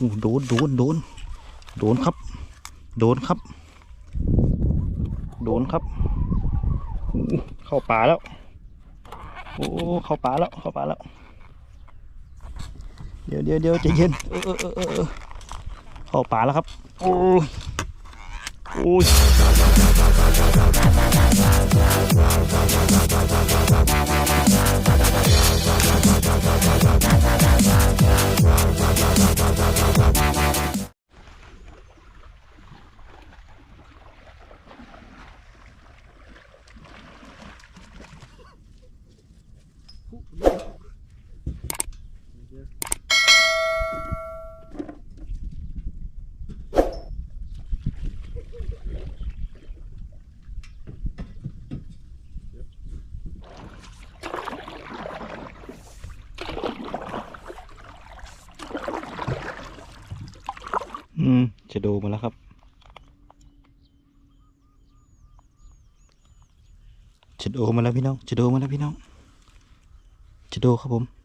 โดนโดนโดนโดนครับ โดนครับ โดนครับ เข้าป่าแล้ว โอ้เข้าป่าแล้วเข้าป่าแล้ว เดี๋ยวเดี๋ยวเดี๋ยวใจเย็นเออเออเออเออเข้าป่าแล้วครับ โอ้ยโอ้ย อืม จะโดมาแล้วครับ จะโดมาแล้วพี่น้อง จะโดมาแล้วพี่น้อง จะโดครับผม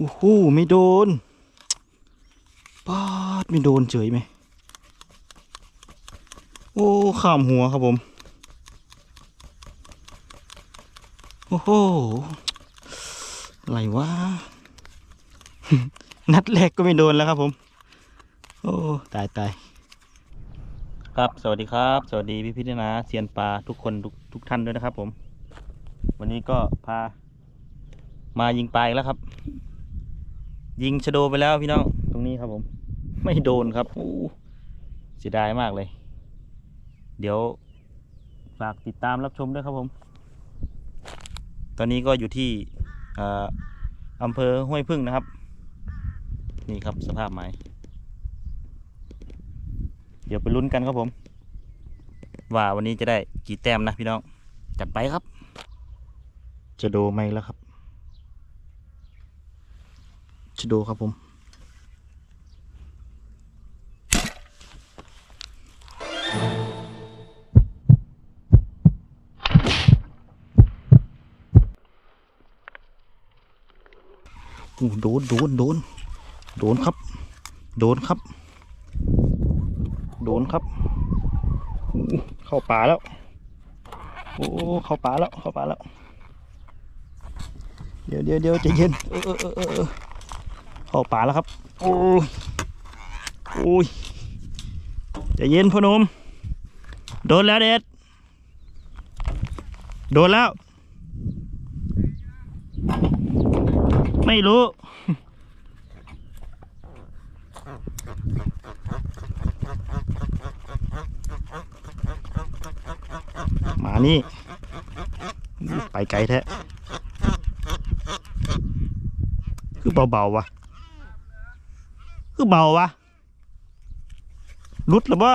โอ้โหไม่โดนปาดไม่โดนเฉยไหมโอ้ข้ามหัวครับผม โอ้โหอะไรวะนัดแรกก็ไม่โดนแล้วครับผม โอ้ตายตายครับสวัสดีครับ สวัสดีพี่พิจนาเซียนปลาทุกคนทุกทุกท่านด้วยนะครับผม วันนี้ก็พามายิงปลาอีกแล้วครับ ยิงชะโดไปแล้วพี่น้องตรงนี้ครับผม ไม่โดนครับอู้เสียดายมากเลย เดี๋ยวฝากติดตามรับชมด้วยครับผม ตอนนี้ก็อยู่ที่อออำเภอห้วยพึ่งนะครับ นี่ครับสภาพไม้เดี๋ยวไปลุ้นกันครับผม ว่าวันนี้จะได้กี่แต้มนะพี่น้อง จัดไปครับ จะโดไหมแล้วครับ จะ โดครับผมอู้โดน โดน โดน โดนครับ โดนครับ โดนครับ เข้าป่าแล้ว โอ้ เข้าป่าแล้ว เข้าป่าแล้ว เดี๋ยวเดี๋ยวเดี๋ยวใจเย็น เออเออเออ เข้าป่าแล้วครับ โอ้ยโอ้ยใจเย็นพ่อหนุ่มโดนแล้วเด็ด โดนแล้ว ไม่รู้หมานี่ ไปไกลแท้ คือเบาๆวะ คือเบาวะรุดหรือบ่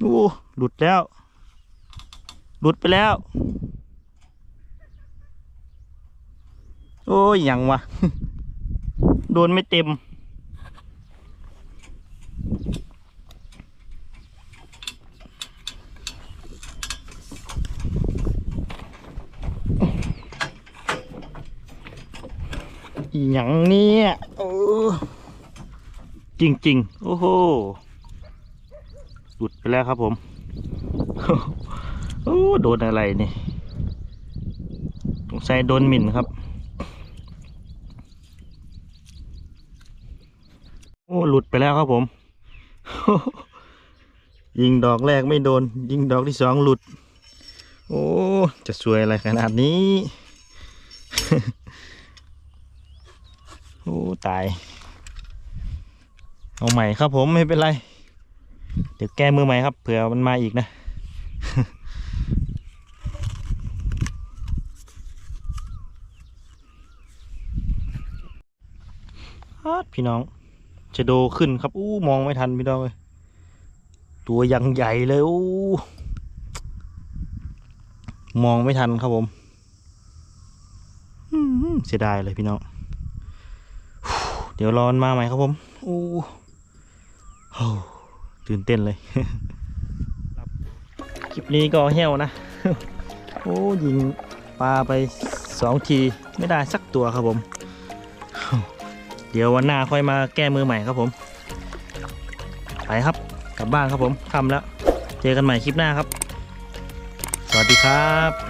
โอ้หลุดแล้ว หลุดไปแล้ว โอ้ยยังวะ โดนไม่เต็ม อย่างนี้โอ้จริงๆ โอ้โหหลุดไปแล้วครับผมโอ้โดนอะไรนี่สงสัยโดนหมิ่นครับ โอ้หลุดไปแล้วครับผม ยิงดอกแรกไม่โดน ยิงดอกที่สองหลุด โอ้ จะสวยอะไรขนาดนี้ อ้ตาย เอาใหม่ครับผมไม่เป็นไร เดี๋ยวแก้มือใหม่ครับเผื่อมันมาอีกนะฮัดพี่น้องจะโดขึ้นครับอู้มองไม่ทันพี่น้องเลยตัวยังใหญ่เลยโอ้มองไม่ทันครับผมเสียดายเลยพี่น้อง ดี๋ยวรอนมาใหม่ครับผมโอ้โหตื่นเต้นเลย คลิปนี้ก็แห้วนะ โอ้ยิงปลาไปสองทีไม่ได้สักตัวครับผม เดี๋ยววันหน้าค่อยมาแก้มือใหม่ครับผม ไปครับกลับบ้านครับผมค่ำแล้ว เจอกันใหม่คลิปหน้าครับ สวัสดีครับ